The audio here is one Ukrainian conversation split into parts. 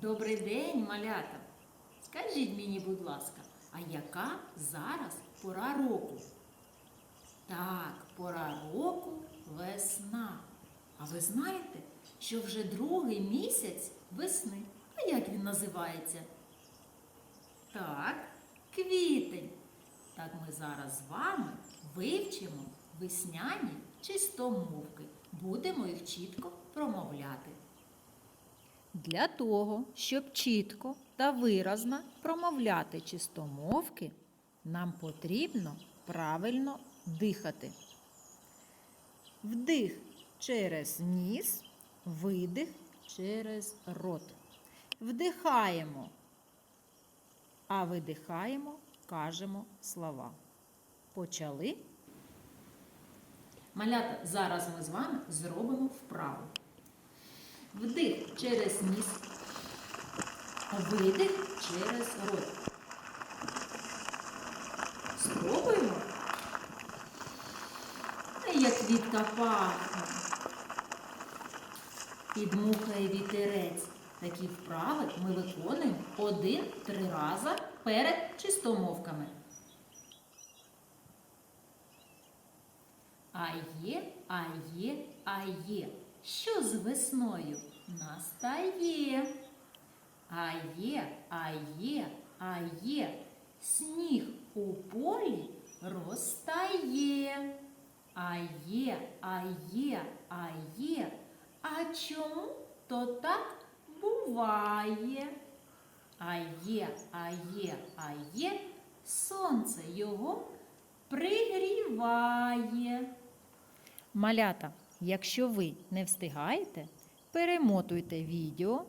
Добрий день, малята. Скажіть мені, будь ласка, а яка зараз пора року? Так, пора року весна. А ви знаєте, що вже другий місяць весни. А як він називається? Так, квітень. Так ми зараз з вами вивчимо весняні чистомовки. Будемо їх чітко промовляти. Для того, щоб чітко та виразно промовляти чистомовки, нам потрібно правильно дихати. Вдих через ніс, видих через рот. Вдихаємо, а видихаємо, кажемо слова. Почали. Малята, зараз ми з вами зробимо вправу. Вдих через ніс, видих через рот. Спробуємо. А як квітка пахне. Підмухає вітерець. Такі вправи ми виконуємо один-три рази перед чистомовками. А є, а є, а є. Що з весною настає? А є, а є, а є. Сніг у полі розтає. А є, а є, а є. А чому то так буває? А є, а є, а є. Сонце його пригріває. Малята, Якщо ви не встигаєте, перемотуйте відео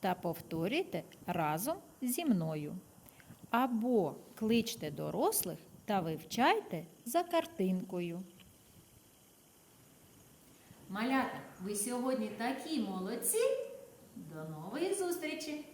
та повторюйте разом зі мною. Або кличте дорослих та вивчайте за картинкою. Малята, ви сьогодні такі молодці. До нової зустрічі!